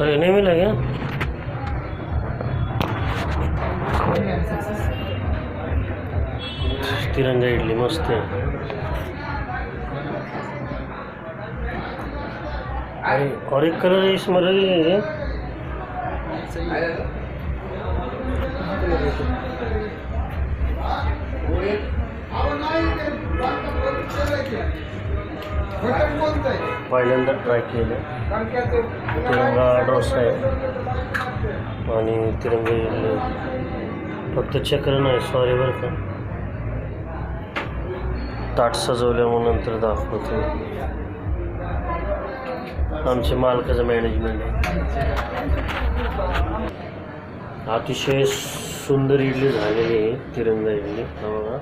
अरे नहीं मिला क्या तिरंगा इडली, मस्त है। अरे, और एक कलर है, इसमें लगी है ये पहिल्यांदा ट्राय केलं. तिरंगा डोसा आहे आणि तिरंगा इडली फक्त चक्र नाही सॉरी बरं का. ताट सजवल्यामुळे नंतर दाखवतो. आमचे मालकाचं मॅनेजमेंट आहे. अतिशय सुंदर इडली झालेली आहे तिरंगा इडली. हा बघा.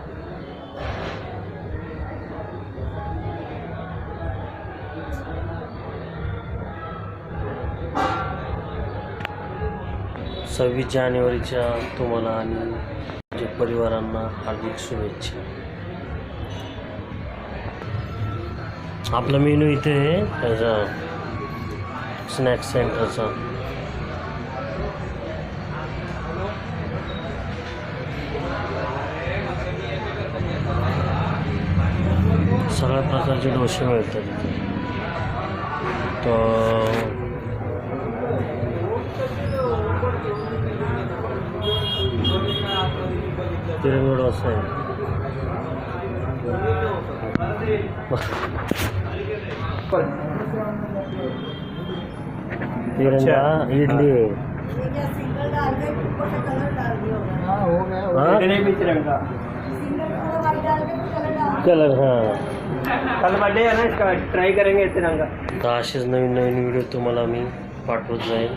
सव्वीस जानेवारीच्या तुम्हाला आणि जे परिवारांना हार्दिक शुभेच्छा. आपला मेनू इथे आहे ह्याचा स्नॅक्स सेंटरचा प्रकारचे डोसे इथे. तर तिरंगा डोसा आहे तिरंगा इडली आहे सिंगल डाल के ऊपर से कलर डाल दिया होगा हाँ हो गया हाँ? इतने भी तिरंगा सिंगल पूरा वाइट डाल के कलर हाँ कल बर्थडे है ना इसका ट्राई करेंगे तिरंगा तर असेच नवीन नवीन व्हिडिओ तुम्हाला मी पाठवत जाईल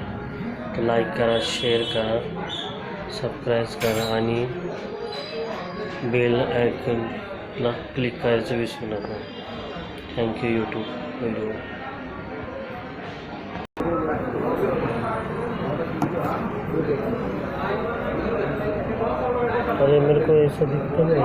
तर लाईक करा शेअर करा सबस्क्राईब करा आणि बेल आयकनला क्लिक करायचं विसरू नका. थँक्यू यूट्यूब व्हिडिओ अरे, मेरे को ऐसा दिखता नहीं.